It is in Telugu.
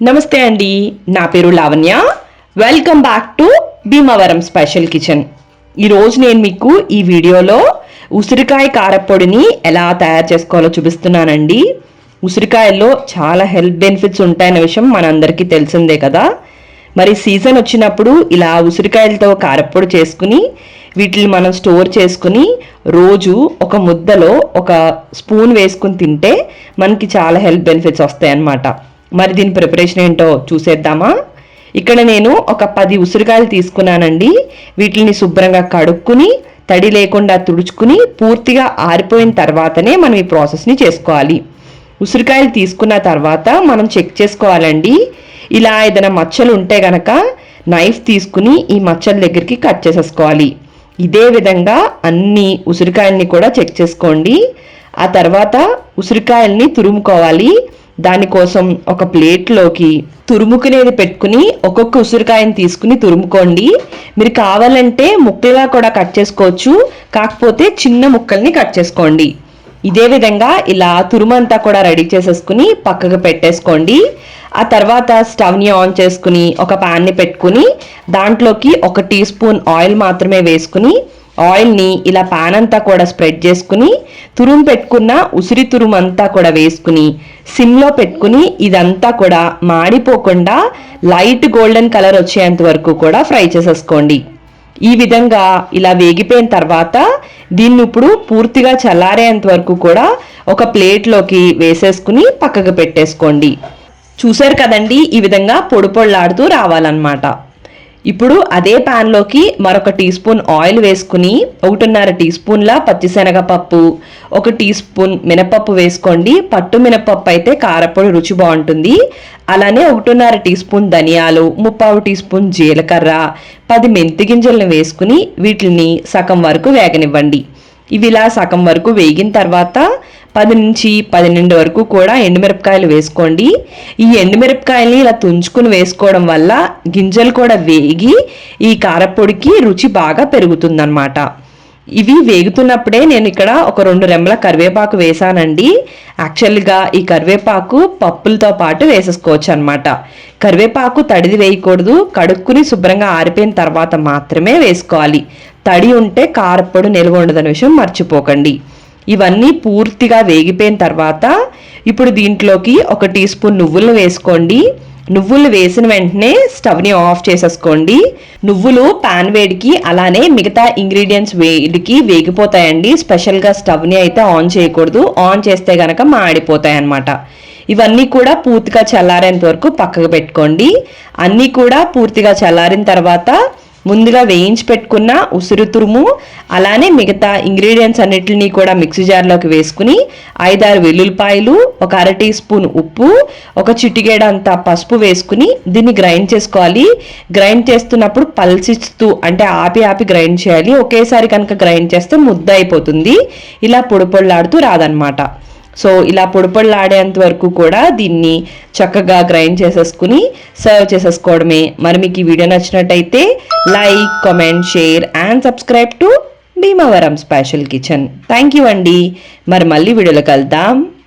నమస్తే అండి. నా పేరు Lavanya. Welcome back to Bhimavaram special kitchen ఈరోజు నేను మీకు ఈ వీడియోలో ఉసిరికాయ కారపొడిని ఎలా తయారు చేసుకోవాలో చూపిస్తున్నానండి. ఉసిరికాయల్లో చాలా హెల్త్ బెనిఫిట్స్ ఉంటాయన్న విషయం మనందరికీ తెలిసిందే కదా. మరి సీజన్ వచ్చినప్పుడు ఇలా ఉసిరికాయలతో కారపొడి చేసుకుని వీటిని మనం స్టోర్ చేసుకుని రోజు ఒక ముద్దలో ఒక స్పూన్ వేసుకుని తింటే మనకి చాలా హెల్త్ బెనిఫిట్స్ వస్తాయి అన్నమాట మరి దీని ప్రిపరేషన్ ఏంటో చూసేద్దామా? ఇక్కడ నేను ఒక పది ఉసిరికాయలు తీసుకున్నానండి. వీటిని శుభ్రంగా కడుక్కుని తడి లేకుండా తుడుచుకుని పూర్తిగా ఆరిపోయిన తర్వాతనే మనం ఈ ప్రాసెస్ని చేసుకోవాలి. ఉసిరికాయలు తీసుకున్న తర్వాత మనం చెక్ చేసుకోవాలండి. ఇలా ఏదైనా మచ్చలు ఉంటే గనక నైఫ్ తీసుకుని ఈ మచ్చల దగ్గరికి కట్ చేసేసుకోవాలి. ఇదే విధంగా అన్ని ఉసిరికాయల్ని కూడా చెక్ చేసుకోండి. ఆ తర్వాత ఉసిరికాయల్ని తురుముకోవాలి. దానికోసం ఒక ప్లేట్లోకి తురుముకునేది పెట్టుకుని ఒక్కొక్క ఉసిరికాయని తీసుకుని తురుముకోండి. మీరు కావాలంటే ముక్కలుగా కూడా కట్ చేసుకోవచ్చు. కాకపోతే చిన్న ముక్కల్ని కట్ చేసుకోండి. ఇదే విధంగా ఇలా తురుమంతా కూడా రెడీ చేసేసుకుని పక్కకు పెట్టేసుకోండి. ఆ తర్వాత స్టవ్ని ఆన్ చేసుకుని ఒక ప్యాన్ని పెట్టుకుని దాంట్లోకి ఒక టీ స్పూన్ ఆయిల్ మాత్రమే వేసుకుని ఆయిల్ని ఇలా పాన్ అంతా కూడా స్ప్రెడ్ చేసుకుని తురుము పెట్టుకున్న ఉసిరి తురుము అంతా కూడా వేసుకుని సిమ్లో పెట్టుకుని ఇదంతా కూడా మాడిపోకుండా లైట్ గోల్డెన్ కలర్ వచ్చేంత వరకు కూడా ఫ్రై చేసేసుకోండి. ఈ విధంగా ఇలా వేగిపోయిన తర్వాత దీన్ని ఇప్పుడు పూర్తిగా చల్లారేంత వరకు కూడా ఒక ప్లేట్లోకి వేసేసుకుని పక్కకు పెట్టేసుకోండి. చూశారు కదండి ఈ విధంగా పొడి పొళ్ళాడుతూ రావాలన్నమాట. ఇప్పుడు అదే ప్యాన్లోకి మరొక టీ స్పూన్ ఆయిల్ వేసుకుని ఒకటిన్నర టీ స్పూన్ల పచ్చిశనగపప్పు ఒక టీ స్పూన్ మినపప్పు వేసుకోండి. పట్టు మినపప్పు అయితే కారపొడి రుచి బాగుంటుంది. అలానే ఒకటిన్నర టీ స్పూన్ ధనియాలు ముప్పావు టీ స్పూన్ జీలకర్ర పది మెంతి గింజలను వేసుకుని వీటిని సగం వరకు వేగనివ్వండి. ఇవి ఇలా సగం వరకు వేగిన తర్వాత పది నుంచి పన్నెండు వరకు కూడా ఎండుమిరపకాయలు వేసుకోండి. ఈ ఎండుమిరపకాయల్ని ఇలా తుంచుకుని వేసుకోవడం వల్ల గింజలు కూడా వేగి ఈ కారపొడికి రుచి బాగా పెరుగుతుందన్నమాట. ఇవి వేగుతున్నప్పుడే నేను ఇక్కడ ఒక రెండు రెమ్మల కరివేపాకు వేసానండి. యాక్చువల్గా ఈ కరివేపాకు పప్పులతో పాటు వేసేసుకోవచ్చు అనమాట కరివేపాకు తడిది వేయకూడదు. కడుక్కుని శుభ్రంగా ఆరిపోయిన తర్వాత మాత్రమే వేసుకోవాలి. తడి ఉంటే కారపొడి నిల్వ ఉండదనే విషయం మర్చిపోకండి. ఇవన్నీ పూర్తిగా వేగిపోయిన తర్వాత ఇప్పుడు దీంట్లోకి ఒక టీ స్పూన్ నువ్వులను వేసుకోండి. నువ్వులు వేసిన వెంటనే స్టవ్ని ఆఫ్ చేసేసుకోండి. నువ్వులు పాన్ వేడికి అలానే మిగతా ఇంగ్రీడియంట్స్ వేడికి వేగిపోతాయండి. స్పెషల్గా స్టవ్ని అయితే ఆన్ చేయకూడదు. ఆన్ చేస్తే గనక మాడిపోతాయి అన్నమాట ఇవన్నీ కూడా పూర్తిగా చల్లారేంత వరకు పక్కకు పెట్టుకోండి. అన్నీ కూడా పూర్తిగా చల్లారిన తర్వాత ముందుగా వేయించి పెట్టుకున్న ఉసిరి తురుము అలానే మిగతా ఇంగ్రీడియంట్స్ అన్నిటిని కూడా మిక్సీ జార్లోకి వేసుకుని ఐదారు వెల్లుల్లిపాయలు ఒక అర టీ స్పూన్ ఉప్పు ఒక చిటికేడంత పసుపు వేసుకుని దీన్ని గ్రైండ్ చేసుకోవాలి. గ్రైండ్ చేస్తున్నప్పుడు పల్సిస్తూ అంటే ఆపి ఆపి గ్రైండ్ చేయాలి. ఒకేసారి కనుక గ్రైండ్ చేస్తే ముద్ద అయిపోతుంది. ఇలా పొడి పొడిలాడుతూ రాదనమాట సో ఇలా పొడిపొడిలాడేంత వరకు కూడా దీన్ని చక్కగా గ్రైండ్ చేసేసుకుని సర్వ్ చేసేసుకోవడమే. మరి మీకు ఈ వీడియో నచ్చినట్టయితే like comment share and subscribe to Bhimavaram special kitchen. Thank you అండి. మరి మళ్ళీ వీడియోలో కలుద్దాం.